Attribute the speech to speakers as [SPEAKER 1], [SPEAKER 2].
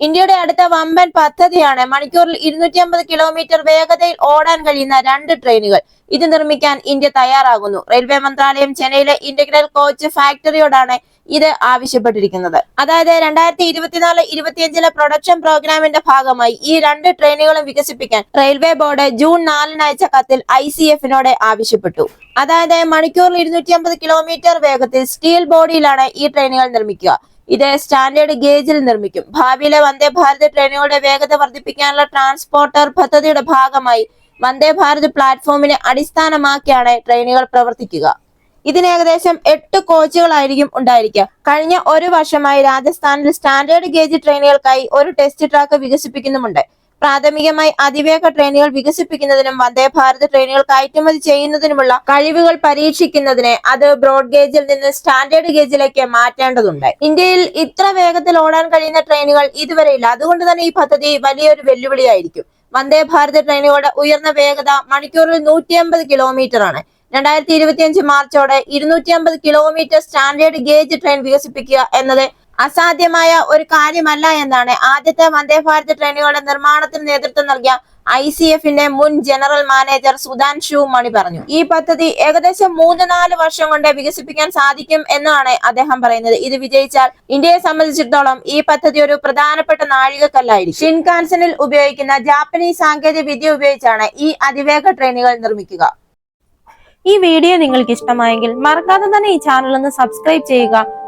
[SPEAKER 1] ഇന്ത്യയുടെ അടുത്ത വമ്പൻ പദ്ധതിയാണ് മണിക്കൂറിൽ ഇരുന്നൂറ്റി അമ്പത് കിലോമീറ്റർ വേഗതയിൽ ഓടാൻ കഴിയുന്ന രണ്ട് ട്രെയിനുകൾ. ഇത് നിർമ്മിക്കാൻ ഇന്ത്യ തയ്യാറാകുന്നു. റെയിൽവേ മന്ത്രാലയം ചെന്നൈയിലെ ഇന്റഗ്രൽ കോച്ച് ഫാക്ടറിയോടാണ് ഇത് ആവശ്യപ്പെട്ടിരിക്കുന്നത്. അതായത് രണ്ടായിരത്തി ഇരുപത്തിനാല് ഇരുപത്തിയഞ്ചിലെ പ്രൊഡക്ഷൻ പ്രോഗ്രാമിന്റെ ഭാഗമായി ഈ രണ്ട് ട്രെയിനുകളും വികസിപ്പിക്കാൻ റെയിൽവേ ബോർഡ് ജൂൺ നാലിന് അയച്ച കത്തിൽ ഐ സി എഫിനോട് ആവശ്യപ്പെട്ടു. അതായത് മണിക്കൂറിൽ ഇരുന്നൂറ്റി അമ്പത് കിലോമീറ്റർ വേഗത്തിൽ സ്റ്റീൽ ബോഡിയിലാണ് ഈ ട്രെയിനുകൾ നിർമ്മിക്കുക. ഇത് സ്റ്റാൻഡേർഡ് ഗേജിൽ നിർമ്മിക്കും. ഭാവിയിലെ വന്ദേ ഭാരത് ട്രെയിനുകളുടെ വേഗത വർദ്ധിപ്പിക്കാനുള്ള ട്രാൻസ്പോർട്ടർ പദ്ധതിയുടെ ഭാഗമായി വന്ദേ ഭാരത് പ്ലാറ്റ്ഫോമിനെ അടിസ്ഥാനമാക്കിയാണ് ട്രെയിനുകൾ പ്രവർത്തിക്കുക. ഇതിന് ഏകദേശം എട്ട് കോച്ചുകളായിരിക്കും ഉണ്ടായിരിക്കുക. കഴിഞ്ഞ ഒരു വർഷമായി രാജസ്ഥാനിൽ സ്റ്റാൻഡേർഡ് ഗേജ് ട്രെയിനുകൾക്കായി ഒരു ടെസ്റ്റ് ട്രാക്ക് വികസിപ്പിക്കുന്നുമുണ്ട്. പ്രാഥമികമായി അതിവേഗ ട്രെയിനുകൾ വികസിപ്പിക്കുന്നതിനും വന്ദേ ഭാരത് ട്രെയിനുകൾ കയറ്റുമതി ചെയ്യുന്നതിനുമുള്ള കഴിവുകൾ പരീക്ഷിക്കുന്നതിന് അത് ബ്രോഡ് ഗേജിൽ നിന്ന് സ്റ്റാൻഡേർഡ് ഗേജിലേക്ക് മാറ്റേണ്ടതുണ്ട്. ഇന്ത്യയിൽ ഇത്ര വേഗത്തിൽ ഓടാൻ കഴിയുന്ന ട്രെയിനുകൾ ഇതുവരെ ഇല്ല. അതുകൊണ്ട് തന്നെ ഈ പദ്ധതി വലിയൊരു വെല്ലുവിളിയായിരിക്കും. വന്ദേ ഭാരത് ട്രെയിനുകളുടെ ഉയർന്ന വേഗത മണിക്കൂറിൽ നൂറ്റി അമ്പത് കിലോമീറ്റർ ആണ് രണ്ടായിരത്തി ഇരുപത്തിയഞ്ച് മാർച്ചോടെ ഇരുന്നൂറ്റി അമ്പത് കിലോമീറ്റർ സ്റ്റാൻഡേർഡ് ഗേജ് ട്രെയിൻ വികസിപ്പിക്കുക എന്നത് അസാധ്യമായ ഒരു കാര്യമല്ല എന്നാണ് ആദ്യത്തെ വന്ദേ ഭാരത് ട്രെയിനുകളുടെ നിർമ്മാണത്തിന് നേതൃത്വം നൽകിയ ഐ സി എഫിന്റെ മുൻ ജനറൽ മാനേജർ സുധാൻഷു മണി പറഞ്ഞു. ഈ പദ്ധതി ഏകദേശം മൂന്ന് നാല് വർഷം കൊണ്ട് വികസിപ്പിക്കാൻ സാധിക്കും എന്നാണ് അദ്ദേഹം പറയുന്നത്. ഇത് വിജയിച്ചാൽ ഇന്ത്യയെ സംബന്ധിച്ചിടത്തോളം ഈ പദ്ധതി ഒരു പ്രധാനപ്പെട്ട നാഴികക്കല്ലായിരിക്കും. ഷിൻകാൻസനിൽ ഉപയോഗിക്കുന്ന ജാപ്പനീസ് സാങ്കേതിക വിദ്യ ഉപയോഗിച്ചാണ് ഈ അതിവേഗ ട്രെയിനുകൾ നിർമ്മിക്കുക. ഈ വീഡിയോ നിങ്ങൾക്ക് ഇഷ്ടമായെങ്കിൽ മറക്കാതെ തന്നെ ഈ ചാനൽ ഒന്ന് സബ്സ്ക്രൈബ് ചെയ്യുക.